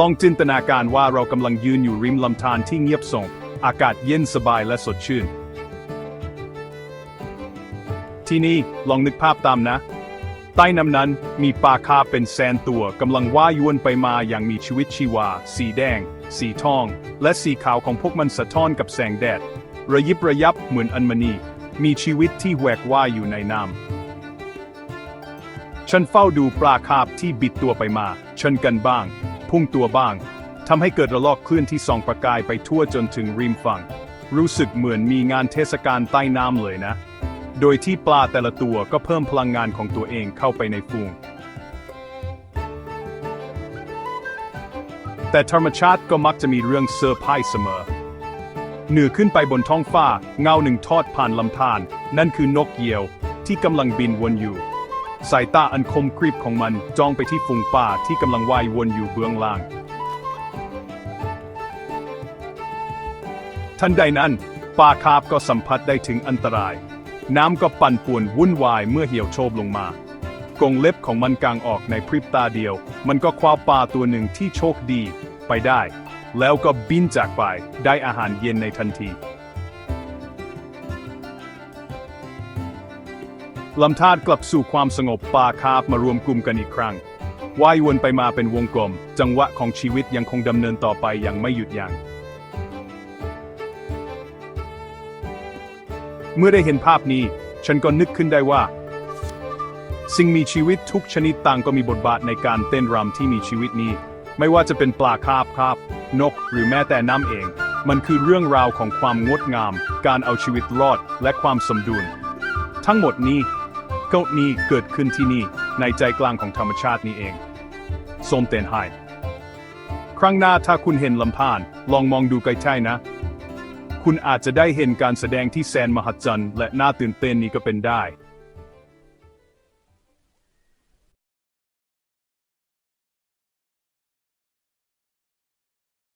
ลองจินตนาการว่าเรากำลังยืนอยู่ริมลำธารที่เงียบสงบอากาศเย็นสบายและสดชื่น ที่นี่ลองนึกภาพตามนะ ใต้น้ำนั้นมีปลาคาเป็นแสนตัวกำลังว่ายวนไปมาอย่างมีชีวิตชีวา สีแดง สีทอง และสีขาวของพวกมันสะท้อนกับแสงแดด ระยิบระยับเหมือนอัญมณี มีชีวิตที่แหวกว่ายอยู่ในน้ำฉันเฝ้าดูปลาคาร์ฟที่บิดตัวไปมา ชนกันบ้าง พุ่งตัวบ้างทำให้เกิดระลอกคลื่นที่ส่องประกายไปทั่วจนถึงริมฝั่ง รู้สึกเหมือนมีงานเทศกาลใต้น้ำเลยนะ โดยที่ปลาแต่ละตัวก็เพิ่มพลังงานของตัวเองเข้าไปในฟูง แต่ธรรมชาติก็มักจะมีเรื่องเซอร์ไพรส์เสมอเหนือขึ้นไปบนท้องฟ้าเงาหนึ่งทอดผ่านลำธารนั่นคือนกเหยี่ยวที่กำลังบินวนอยู่ สายตาอันคมกริบของมันจ้องไปที่ฝูงป่าที่กำลังว่ายวนอยู่เบื้องล่าง ทันใดนั้นปลาคาร์ฟก็สัมผัสได้ถึงอันตราย น้ำก็ปั่นป่วนวุ่นวายเมื่อเหี่ยวโชบลงมากงเล็บของมันกางออกในพริบตาเดียว มันก็คว้าปลาตัวหนึ่งที่โชคดีไปได้ แล้วก็บินจากไปได้อาหารเย็นในทันที ลำธารกลับสู่ความสงบปลาคาร์ฟมารวมกลุ่มกันอีกครั้งว่ายวนไปมาเป็นวงกลม จังหวะของชีวิตยังคงดำเนินต่อไปอย่างไม่หยุดยัง้งเมื่อได้เห็นภาพนี้ ฉันก็นึกขึ้นได้ว่า สิ่งมีชีวิตทุกชนิดต่างก็มีบทบาทในการเต้นรำที่มีชีวิตนี้ ไม่ว่าจะเป็นปลาคาบคาบ นกหรือแม้แต่น้ำเอง มันคือเรื่องราวของความงดงาม การเอาชีวิตรอดและความสมดุล ทั้งหมดนี้ ก็นี้เกิดขึ้นที่นี่ ในใจกลางของธรรมชาตินี้เองสมเต็นไฮครั้งหน้าถ้าคุณเห็นลำพาน ลองมองดูใกล้ๆนะ คุณอาจจะได้เห็นการแสดงที่แสนมหัศจรรย์และน่าตื่นเต้นนี้ก็เป็นได้